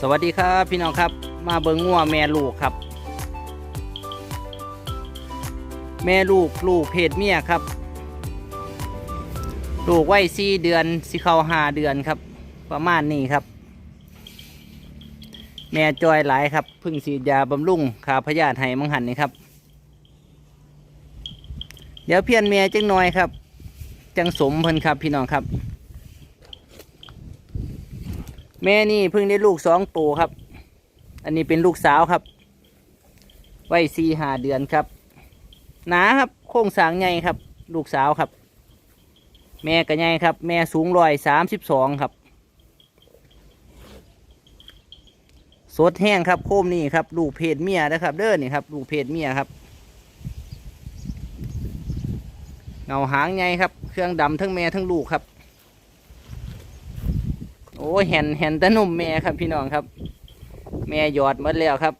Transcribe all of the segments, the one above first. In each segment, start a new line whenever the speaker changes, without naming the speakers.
สวัสดีครับพี่น้องครับมาเบิงงัวแม่ลูกครับ แม่ลูกลูกเพศเมียครับ ลูกไว้สี่เดือนสิเข้าหาเดือนครับ ประมาณนี้ครับ แม่จอยหลายครับพึ่งฉีดยาบำรุงขาพยาธิให้มังหันนี่ครับ เดี๋ยวเพี้ยนแม่จังน้อยครับ จังสมเพิ่นครับพี่น้องครับ แม่นี่เพิ่งได้ลูกสองตัวครับ อันนี้เป็นลูกสาวครับ ไว้สี่หาเดือนครับ หนาครับ โค้งสางใหญ่ครับ ลูกสาวครับ แม่ก็ใหญ่ครับ แม่สูงร้อยสามสิบสองครับ สดแห้งครับ โคมนี่ครับ ลูกเพศเมียนะครับ เด้อนี่ครับ ลูกเพศเมียครับ เงาหางใหญ่ครับ เครื่องดำทั้งแม่ทั้งลูกครับ โอ้ยเห็นเห็นตะนุ่มแม่ครับพี่น้องครับ แม่หยอดหมดแล้วครับ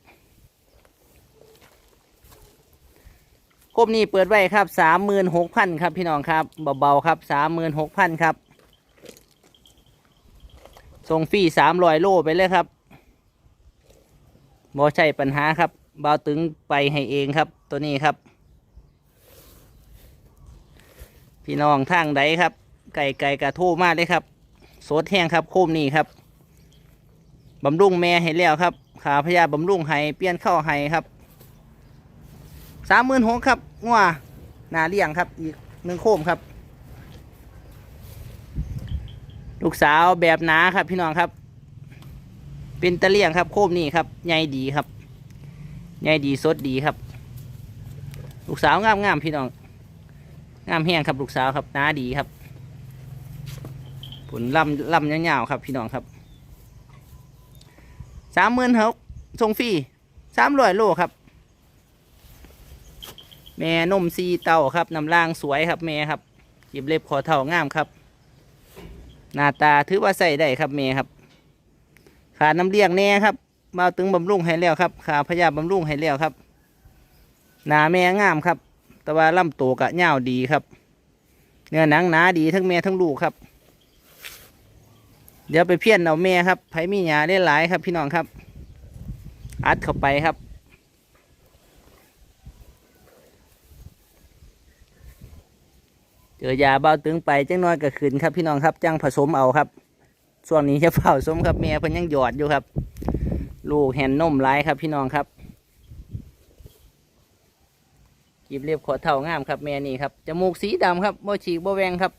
กบนี้เปิดไว้ครับสามหมื่นหกพันครับพี่น้องครับเบาๆครับสามหมื่นหกพันครับส่งฟรีสามร้อยโลไปเลยครับบอใช่ปัญหาครับเบาตึงไปให้เองครับตัวนี้ครับ พี่น้องทางใดครับ ไก่ไก่กระทู้มากเลยครับ สดแห้งครับโคมนี่ครับบำรุงแม่ให้แล้วครับ ขาพยาบำรุงให้เปลี่ยนเข้าให้ครับสามหมื่นหกครับงัวนาเลี้ยงครับ อีกหนึ่งโคมครับ ลูกสาวแบบหนาครับพี่น้องครับ เป็นตะเลี่ยงครับ โคมนี่ครับใหญ่ดีครับใหญ่ดีสดดีครับ ลูกสาวงามงามพี่น้องงามแห้งครับลูกสาวครับหนาดีครับ ผลลำลำยาวๆครับ พี่น้องครับสามหมื่นหกส่งฟรีสามร้อยโลครับ แม่นมซีเต้าครับน้ำล่างสวยครับแม่ครับหยิบเล็บขอเท่างามครับ หน้าตาถือว่าใส่ได้ครับแม่ครับขาน้ำเลี้ยงแน่ครับมาตึงบำรุงให้แล้วครับขาพยาบำรุงให้แล้วครับ หน้าแม่งามครับ แต่ว่าลำตัวกะเงาดีครับ เนื้อหนังหนาดีทั้งแม่ทั้งลูกครับ เดี๋ยวไปเพี้ยนเอาแม่ครับไผมีหยาได้หลายครับ พี่น้องครับ อัดเข้าไปครับ เจอยาเบาตึงไปจังน้อยก็ขึ้นครับ พี่น้องครับจังผสมเอาครับช่วงนี้จะเผาสมครับแม่เพิ่นยังหยอดอยู่ครับ ลูกแห่นนมหลายครับ พี่น้องครับกีบเรียบขอเท่างามครับแม่นี่ครับจมูกสีดำครับโมฉีกโบแวงครับ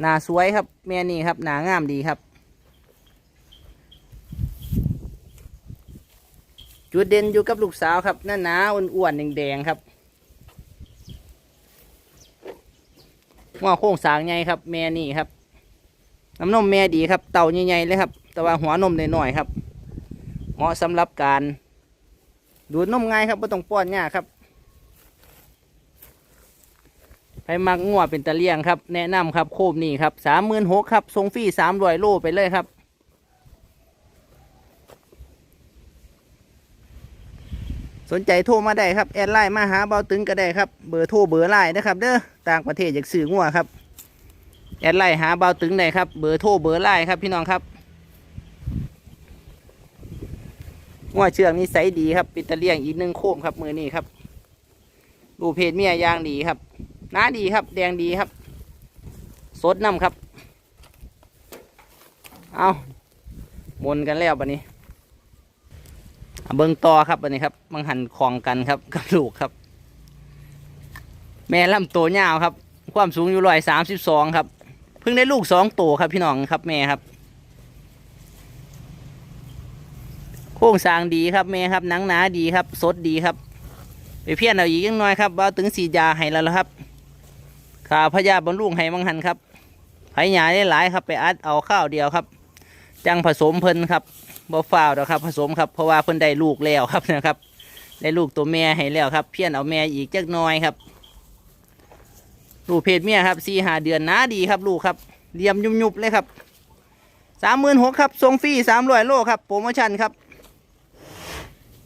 หน้าสวยครับ แม่นี่ครับหน้างามดีครับ จุดเด่นอยู่กับลูกสาวครับหน้าหนาอ้วนๆแดงๆครับว่าโค้งสางใหญ่ครับ แม่นี่ครับน้ำนมแม่ดีครับ เต่าใหญ่ๆเลยครับ แต่ว่าหัวนมน้อยๆครับ เหมาะสำหรับการดูดนมง่ายครับไม่ต้องป้อนยากครับ ไปมักงัวเป็นตะเลียงครับ แนะนำครับโคมนี่ครับสามหมื่นหกครับทรงฟรีสามร้อยโลไปเลยครับ สนใจโทรมาได้ครับ แอดไลน์มาหาเบาตึงก็ได้ครับ เบอร์โทรเบอร์ไลน์นะครับ เด้อต่างประเทศอยากซื้องัวครับ แอดไลน์หาเบาตึงได้ครับ เบอร์โทรเบอร์ไลน์ครับพี่น้องครับงัวเชืองนี้ใสดีครับเป็นตะเลียงอีกหนึ่งโคมครับมือนี้ครับดูเพจเมียยางดีครับ หน้าดีครับ แดงดีครับ สดน้ำครับ เอามนกันแล้วบันนี้เบิ้งต่อครับบันนี้ครับมังหันคลองกันครับกับลูกครับ แม่ลำตัวยาวครับ ความสูงอยู่ร้อยสามสิบสองครับ เพิ่งได้ลูกสองตัวครับพี่น้องครับ แม่ครับ โค้งสร้างดีครับแม่ครับหนังหนาดีครับ สดดีครับ ไปเพี้ยนเอาอีกยังน้อยครับว่าถึงสียาให้แล้วครับ ขาพยาบรรลุงให้มังหันครับไผหยาได้หลายครับไปอัดเอาข้าวเดียวครับ จังผสมเพิ่นครับบ่ฟ้าวดอกครับ ผสมครับเพราะว่าเพิ่นได้ลูกแล้วครับนะครับ ได้ลูกตัวแม่ให้แล้วครับ เพี้ยนเอาแม่อีกจักน้อยครับ ลูกเพศเมียครับสี่หาเดือนหนาดีครับลูกครับเลียมยุบเลยครับสามหมื่นหกครับส่งฟรีสามร้อยโลครับโปรโมชั่นครับ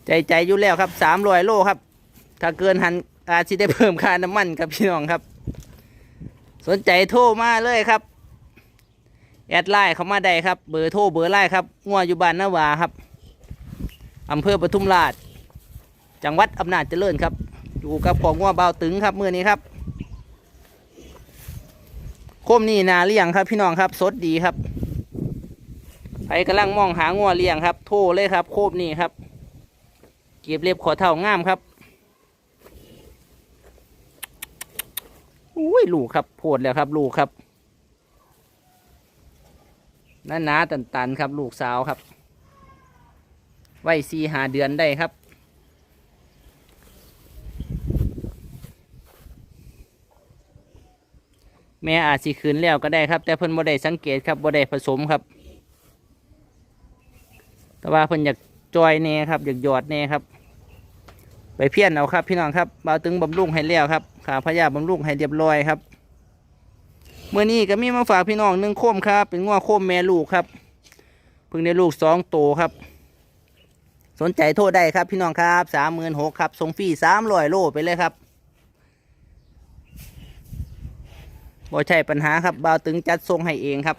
ใจใจอยู่แล้วครับสามร้อยโลครับ ถ้าเกินหันอาจจะได้เพิ่มค่าน้ำมันครับพี่น้องครับ สนใจโทรมาเลยครับ แอดไลน์เข้ามาได้ครับ เบอร์โทรเบอร์ไลน์ครับงัวอยู่บ้านนาวาครับอำเภอปทุมราช จังหวัดอำนาจเจริญครับ อยู่กับของงัวเบาตึงครับมือนี้ครับโคมนี่นาเลี้ยงครับ พี่น้องครับสดดีครับใครกำลังมองหางัวเลี้ยงครับ โทรเลยครับ โคมนี่ครับเก็บเล็บขอเท่างามครับ อุ้ยลูกครับโพดแล้วครับ ลูกครับนั่นนาตันตันครับ ลูกสาวครับ ไว้สีหาเดือนได้ครับ แม่อาจสิคืนแล้วก็ได้ครับ แต่เพิ่นบ่ได้สังเกตครับบ่ได้ผสมครับ แต่ว่าเพิ่นอยากจอยแน่ครับ อยากหยอดแน่ครับ ไปเพี้ยนเอาครับ พี่น้องครับบาตึงบำรุงให้แล้วครับขาพยาบำรุงให้เรียบร้อยครับเมื่อนี้ก็มีมาฝากพี่น้องหนึ่งโคมครับ เป็นง้อโคมแม่ลูกครับเพิ่งได้ลูกสองโตครับ สนใจโทษได้ครับพี่น้องครับสามหมื่นหกครับส่งฟรีสามร้อยโลไปเลยครับบ่ใช่ปัญหาครับบ่าวตึงจัดส่งให้เองครับ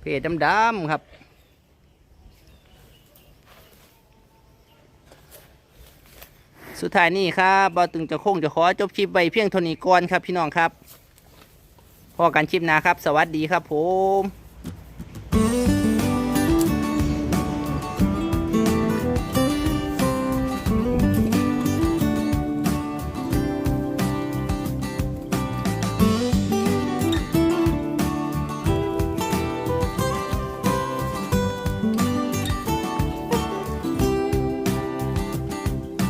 เพจดำๆครับ สุดท้ายนี้ครับบ่าตึงจะโค้งจะขอจบคลิปไปเพียงเท่านี้ก่อนครับพี่น้องครับพอกันคลิปหน้าครับ สวัสดีครับผม